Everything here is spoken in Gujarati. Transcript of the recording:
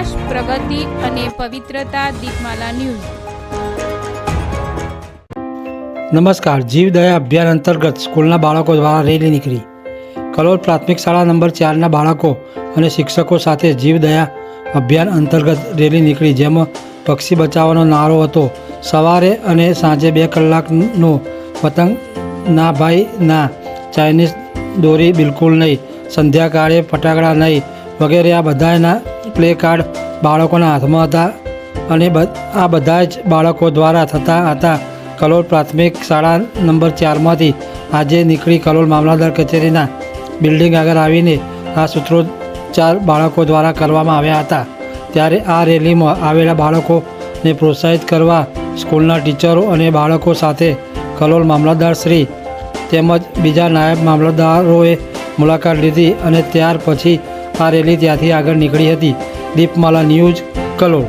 વિકાસ પ્રગતિ અને પવિત્રતા દીપમાલા ન્યૂઝ. નમસ્કાર. જીવદયા અભિયાન અંતર્ગત સ્કૂલના બાળકો દ્વારા રેલી નીકળી. કલોલ પ્રાથમિક શાળા નંબર ચારના બાળકો અને શિક્ષકો સાથે જીવદયા અભિયાન અંતર્ગત રેલી નીકળી, જેમાં પક્ષી બચાવવાનો નારો હતો. સવારે અને સાંજે બે કલાકનો પતંગ ના ભાઈ ના ચાઇનીઝ દોરી બિલકુલ નહીં. સંધ્યાકાળે ફટાકડા નહીં વગેરે આ બધાના પ્લે કાર્ડ બાળકોના હાથમાં હતા અને આ બધા જ બાળકો દ્વારા થતા હતા. કલોલ પ્રાથમિક શાળા નંબર ચારમાંથી આજે નીકળી કલોલ મામલાદાર કચેરીના બિલ્ડિંગ આગળ આવીને આ સૂત્રોચ્ચાર બાળકો દ્વારા કરવામાં આવ્યા હતા. ત્યારે આ રેલીમાં આવેલા બાળકોને પ્રોત્સાહિત કરવા સ્કૂલના ટીચરો અને બાળકો સાથે કલોલ મામલતદાર શ્રી તેમજ બીજા નાયબ મામલતદારોએ મુલાકાત લીધી અને ત્યાર પછી આ રેલી ત્યાંથી આગળ નીકળી હતી. દીપમાલા ન્યૂઝ કલોલ.